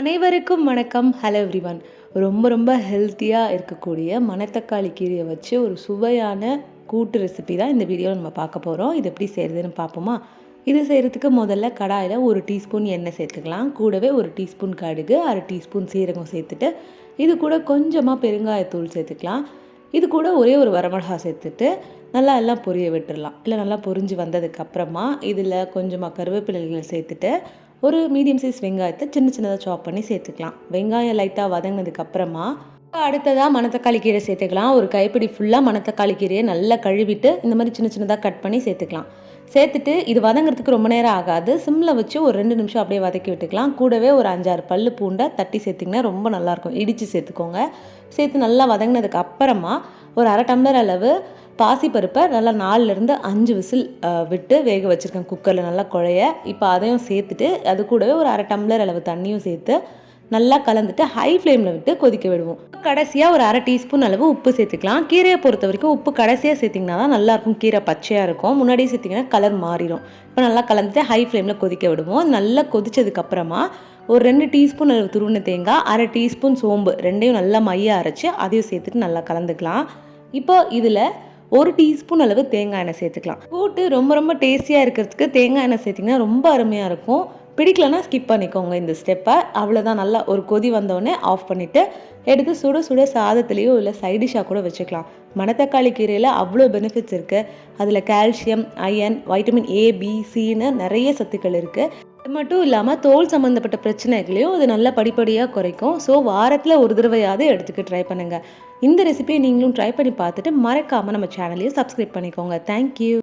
அனைவருக்கும் வணக்கம். Hello everyone ரொம்ப ரொம்ப ஹெல்த்தியாக இருக்கக்கூடிய மணத்தக்காளி கீரையை வச்சு ஒரு சுவையான கூட்டு ரெசிபி தான் இந்த வீடியோவில் நம்ம பார்க்க போகிறோம் இது எப்படி செய்கிறதுன்னு பார்ப்போமா? இது செய்கிறதுக்கு முதல்ல கடாயில் ஒரு டீஸ்பூன் எண்ணெய் சேர்த்துக்கலாம். கூடவே ஒரு டீஸ்பூன் கடுகு அரை டீஸ்பூன் சீரகம் சேர்த்துட்டு இது கூட கொஞ்சமாக பெருங்காயத்தூள் சேர்த்துக்கலாம். இது கூட ஒரே ஒரு வரமிளகா சேர்த்துட்டு நல்லா எல்லாம் பொரிய விட்டுடலாம் இல்லை நல்லா பொரிஞ்சு வந்ததுக்கப்புறமா இதில் கொஞ்சமாக கருவேப்பிலைகள் சேர்த்துட்டு ஒரு மீடியம் சைஸ் வெங்காயத்தை சின்ன சின்னதாக சாப் பண்ணி சேர்த்துக்கலாம். வெங்காயம் லைட்டாக வதங்கினதுக்கப்புறமா இப்போ அடுத்ததாக மணத்தக்காளி கீரை சேர்த்துக்கலாம். ஒரு கைப்பிடி ஃபுல்லாக மணத்தக்காளி கீரையை நல்லா கழுவிட்டு இந்த மாதிரி சின்ன சின்னதாக கட் பண்ணி சேர்த்துக்கலாம். சேர்த்துட்டு இது வதங்குறதுக்கு ரொம்ப நேரம் ஆகாது. சிம்மில் வச்சு ஒரு ரெண்டு நிமிஷம் அப்படியே வதக்கி விட்டுக்கலாம். கூடவே ஒரு அஞ்சாறு பல் பூண்டை தட்டி சேர்த்திங்கன்னா ரொம்ப நல்லாயிருக்கும். இடித்து சேர்த்துக்கோங்க. சேர்த்து நல்லா வதங்கினதுக்கு அப்புறமா ஒரு அரை டம்ளர் அளவு பாசிப்பருப்பை நல்லா நாலுலேருந்து அஞ்சு விசில் விட்டு வேக வச்சுருக்கேன் குக்கரில். நல்லா குழைய. இப்போ அதையும் சேர்த்துட்டு அது கூடவே ஒரு அரை டம்ளர் அளவு தண்ணியும் சேர்த்து நல்லா கலந்துட்டு ஹை ஃப்ளேமில் விட்டு கொதிக்க விடுவோம். கடைசியாக ஒரு அரை டீஸ்பூன் அளவு உப்பு சேர்த்துக்கலாம். கீரையை பொறுத்த வரைக்கும் உப்பு கடைசியாக சேர்த்திங்கன்னா தான் நல்லாயிருக்கும் கீரை பச்சையாக இருக்கும். முன்னாடியே சேர்த்திங்கன்னா கலர் மாறிடும். இப்போ நல்லா கலந்துட்டு ஹை ஃப்ளேமில் கொதிக்க விடுவோம். நல்லா கொதிச்சதுக்கப்புறமா ஒரு ரெண்டு டீஸ்பூன் அளவு துருவின தேங்காய் அரை டீஸ்பூன் சோம்பு ரெண்டையும் நல்லா மைய அரைச்சி அதையும் சேர்த்துட்டு நல்லா கலந்துக்கலாம். இப்போ இதில் ஒரு டீஸ்பூன் அளவு தேங்காய் எண்ணெய் சேர்த்துக்கலாம். கூட்டு ரொம்ப ரொம்ப டேஸ்டியாக இருக்கிறதுக்கு தேங்காய் எண்ணெய் சேர்த்திங்கன்னா ரொம்ப அருமையாக இருக்கும். பிடிக்கலனா ஸ்கிப் பண்ணிக்கோங்க இந்த ஸ்டெப்பை அவ்வளோதான் நல்லா ஒரு கொதி வந்தோடனே ஆஃப் பண்ணிவிட்டு எடுத்து சுட சுட சாதத்துலேயோ இல்லை சைடிஷாக கூட வச்சுக்கலாம். மணத்தக்காளி கீரையில் அவ்வளோ பெனிஃபிட்ஸ் இருக்குது அதில் calcium iron vitamin A B zinc நிறைய சத்துக்கள் இருக்குது அது மட்டும் இல்லாமல் தோல் சம்மந்தப்பட்ட பிரச்சனைகளையும் அது நல்லா படிப்படியாக குறைக்கும். ஸோ வாரத்தில் ஒரு தடவையாவது எடுத்துக்க ட்ரை பண்ணுங்கள் இந்த ரெசிபியை நீங்களும் ட்ரை பண்ணி பார்த்துட்டு மறக்காமல் நம்ம சேனலையும் சப்ஸ்கிரைப் பண்ணிக்கோங்க. தேங்க்யூ